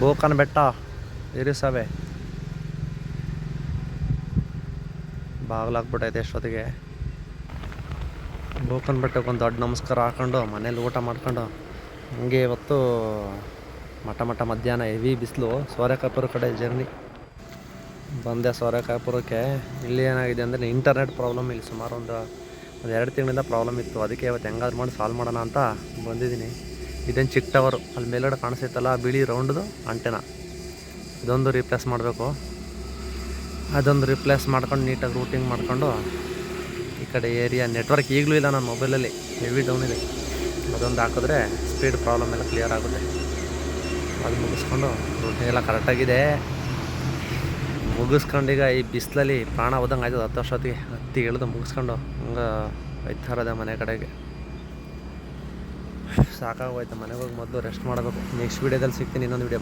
ಬೋಕನ್ ಬೆಟ್ಟ ಇರಿಸವೆ. ಬಾಗ್ಲಾಗ್ಬಿಟ್ಟೈತೆ ಎಷ್ಟೊತ್ತಿಗೆ. ಬೋಕನ್ ಬೆಟ್ಟಕ್ಕೆ ಒಂದು ದೊಡ್ಡ ನಮಸ್ಕಾರ ಹಾಕೊಂಡು ಮನೇಲಿ ಊಟ ಮಾಡ್ಕೊಂಡು ಹಂಗೆ ಇವತ್ತು ಮಠ ಮಠ ಮಧ್ಯಾಹ್ನ ಹೆವಿ ಬಿಸಿಲು ಸೋರೆಕಾಪುರ ಕಡೆ ಜರ್ನಿ. ಬಂದೆ ಸೋರೆಕಾಪುರಕ್ಕೆ ಇಲ್ಲಿ ಏನಾಗಿದೆ ಅಂದರೆ ಇಂಟರ್ನೆಟ್ ಪ್ರಾಬ್ಲಮ್ ಇಲ್ಲಿ ಸುಮಾರು ಒಂದು ಒಂದು ಎರಡು ತಿಂಗಳಿಂದ ಪ್ರಾಬ್ಲಮ್ ಇತ್ತು. ಅದಕ್ಕೆ ಇವತ್ತು ಹೆಂಗಾದ್ರು ಮಾಡಿ ಸಾಲ್ವ್ ಮಾಡೋಣ ಅಂತ ಬಂದಿದ್ದೀನಿ. ಇದೇನು ಚಿಕ್ಕ ಟವರು ಅಲ್ಲಿ ಮೇಲ್ಗಡೆ ಕಾಣಿಸ್ತೈತಲ್ಲ ಬಿಳಿ ರೌಂಡ್ದು ಅಂಟೆನ ಇದೊಂದು ರಿಪ್ಲೇಸ್ ಮಾಡಬೇಕು. ಅದೊಂದು ರಿಪ್ಲೇಸ್ ಮಾಡ್ಕೊಂಡು ನೀಟಾಗಿ ರೂಟಿಂಗ್ ಮಾಡಿಕೊಂಡು ಈ ಕಡೆ ಏರಿಯಾ ನೆಟ್ವರ್ಕ್ ಈಗಲೂ ಇಲ್ಲ ನನ್ನ ಮೊಬೈಲಲ್ಲಿ ಹೆವಿ ಡೌನ್ ಇದೆ. ಅದೊಂದು ಹಾಕಿದ್ರೆ ಸ್ಪೀಡ್ ಪ್ರಾಬ್ಲಮ್ ಎಲ್ಲ ಕ್ಲಿಯರ್ ಆಗುತ್ತೆ. ಅದು ಮುಗಿಸ್ಕೊಂಡು ರೂಟಿಂಗ್ ಎಲ್ಲ ಕರೆಕ್ಟಾಗಿದೆ ಈಗ ಈ ಬಿಸಿಲಲ್ಲಿ ಪ್ರಾಣ ಹೋದಂಗೆ ಆಯ್ತದೆ ಹತ್ತು ವರ್ಷೊತ್ತಿಗೆ ಹತ್ತಿ ಇಳಿದು ಮುಗಿಸ್ಕೊಂಡು ಹಂಗೆ ಐದು ಮನೆ ಕಡೆಗೆ. ಸಾಕಾಗೋಯ್ತು. ಮನೆಗೆ ಹೋಗಿ ಮೊದಲು ರೆಸ್ಟ್ ಮಾಡಬೇಕು. ನೆಕ್ಸ್ಟ್ ವೀಡಿಯೋದಲ್ಲಿ ಸಿಗ್ತೀನಿ ಇನ್ನೊಂದು ವೀಡಿಯೋ